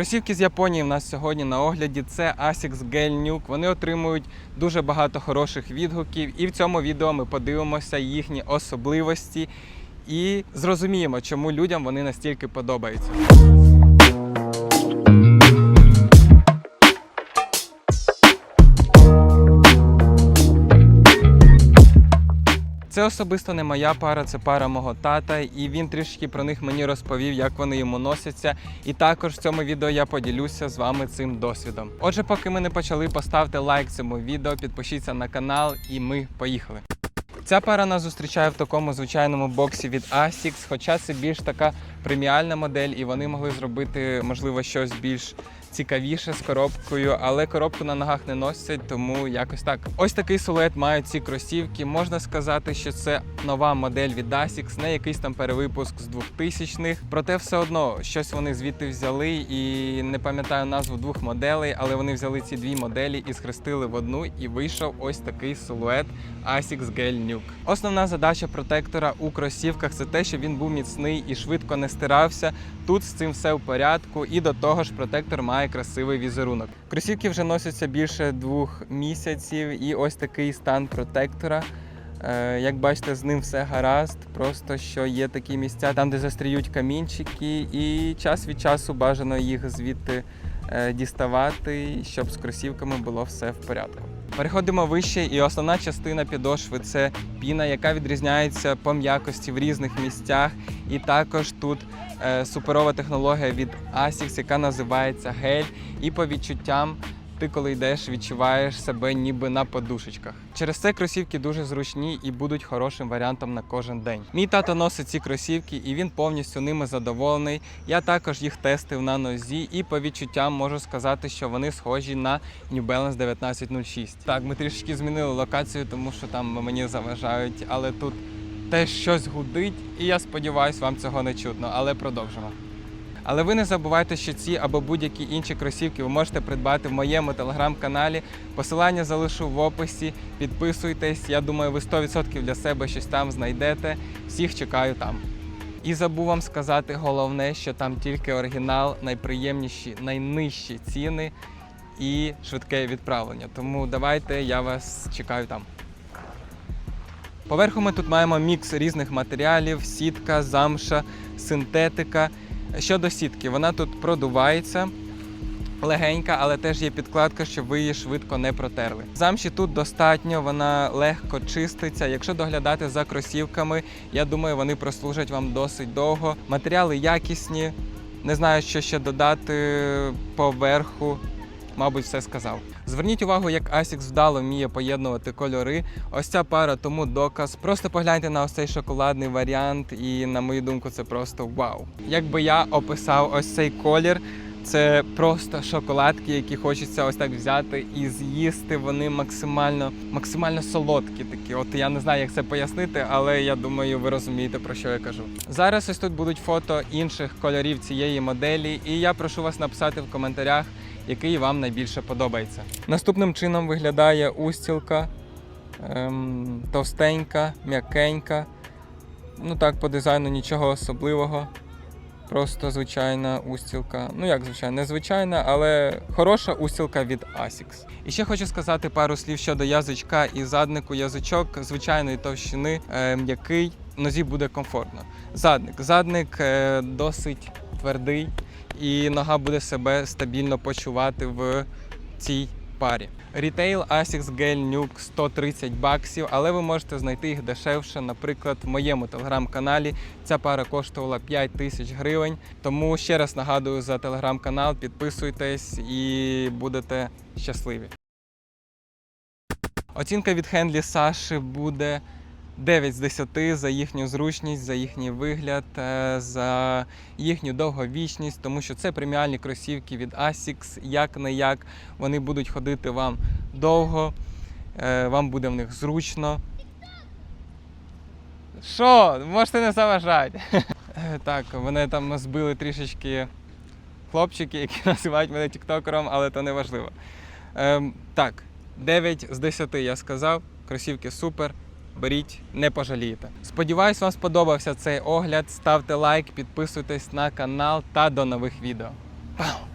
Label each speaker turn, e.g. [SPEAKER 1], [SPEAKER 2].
[SPEAKER 1] Кросівки з Японії в нас сьогодні на огляді. Це Asics Gel Nuke. Вони отримують дуже багато хороших відгуків, і в цьому відео ми подивимося їхні особливості і зрозуміємо, чому людям вони настільки подобаються. Це особисто не моя пара, це пара мого тата, і він трішки про них мені розповів, як вони йому носяться. І також в цьому відео я поділюся з вами цим досвідом. Отже, поки ми не почали, поставте лайк цьому відео, підпишіться на канал, і ми поїхали. Ця пара нас зустрічає в такому звичайному боксі від Asics, хоча це більш така преміальна модель, і вони могли зробити, можливо, щось більш цікавіше з коробкою, але коробку на ногах не носять, тому якось так. Ось такий силует мають ці кросівки. Можна сказати, що це нова модель від Asics, не якийсь там перевипуск з 2000-х. Проте все одно щось вони звідти взяли і не пам'ятаю назву двох моделей, але вони взяли ці дві моделі і схрестили в одну, і вийшов ось такий силует Asics Gel Nuke. Основна задача протектора у кросівках це те, щоб він був міцний і швидко не стирався. Тут з цим все в порядку, і до того ж протектор має красивий візерунок. Кросівки вже носяться більше двох місяців, і ось такий стан протектора. Е, Як бачите, з ним все гаразд. Просто що є такі місця, там, де застріють камінчики, і час від часу бажано їх звідти е, діставати, щоб з кросівками було все в порядку. Переходимо вище, і основна частина підошви це піна, яка відрізняється по м'якості в різних місцях. І також тут е, суперова технологія від Asics, яка називається гель. І по відчуттям ти, коли йдеш, відчуваєш себе ніби на подушечках. Через це кросівки дуже зручні і будуть хорошим варіантом на кожен день. Мій тато носить ці кросівки, і він повністю ними задоволений. Я також їх тестив на нозі, і по відчуттям можу сказати, що вони схожі на New Balance 1906. Так, ми трішки змінили локацію, тому що там мені заважають, але тут теж щось гудить, і я сподіваюся, вам цього не чутно, але продовжимо. Але ви не забувайте, що ці або будь-які інші кросівки ви можете придбати в моєму телеграм-каналі. Посилання залишу в описі. Підписуйтесь. Я думаю, ви 100% для себе щось там знайдете. Всіх чекаю там. І забув вам сказати головне, що там тільки оригінал, найприємніші, найнижчі ціни і швидке відправлення. Тому давайте я вас чекаю там. Поверху ми тут маємо мікс різних матеріалів: сітка, замша, синтетика. Щодо сітки, вона тут продувається. Легенька, але теж є підкладка, щоб ви її швидко не протерли. Замші тут достатньо, вона легко чиститься. Якщо доглядати за кросівками, я думаю, вони прослужать вам досить довго. Матеріали якісні. Не знаю, що ще додати поверху. Мабуть, все сказав. Зверніть увагу, як Asics вдало вміє поєднувати кольори. Ось ця пара тому доказ. Просто погляньте на ось цей шоколадний варіант, і на мою думку, це просто вау. Якби я описав ось цей колір, це просто шоколадки, які хочеться ось так взяти і з'їсти. Вони максимально, максимально солодкі такі. От я не знаю, як це пояснити, але я думаю, ви розумієте про що я кажу. Зараз ось тут будуть фото інших кольорів цієї моделі, і я прошу вас написати в коментарях, який вам найбільше подобається. Наступним чином виглядає устілка ем, товстенька, м'якенька. Ну так, по дизайну нічого особливого. Просто звичайна устілка. Ну як звичайна, не звичайна, але хороша устілка від Asics. І ще хочу сказати пару слів щодо язичка і заднику. Язичок звичайної товщини, м'який, нозі буде комфортно. Задник. Задник е, досить твердий, і нога буде себе стабільно почувати в цій парі. Рітейл Asics Gel Nuke 130 баксів, але ви можете знайти їх дешевше. Наприклад, в моєму телеграм-каналі ця пара коштувала 5 тисяч гривень. Тому ще раз нагадую за телеграм-канал, підписуйтесь і будете щасливі. Оцінка від Хендлі Саші буде 9 з 10 за їхню зручність, за їхній вигляд, е, за їхню довговічність, тому що це преміальні кросівки від Asics, як не як. Вони будуть ходити вам довго, е, вам буде в них зручно. Що? Можете не заважати. Е, Так, мене там збили трішечки хлопчики, які називають мене тіктокером, але то не важливо. Ем, так, 9 з 10 я сказав. Кросівки супер. Беріть, не пожалієте. Сподіваюсь, вам сподобався цей огляд. Ставте лайк, підписуйтесь на канал та до нових відео. Пау!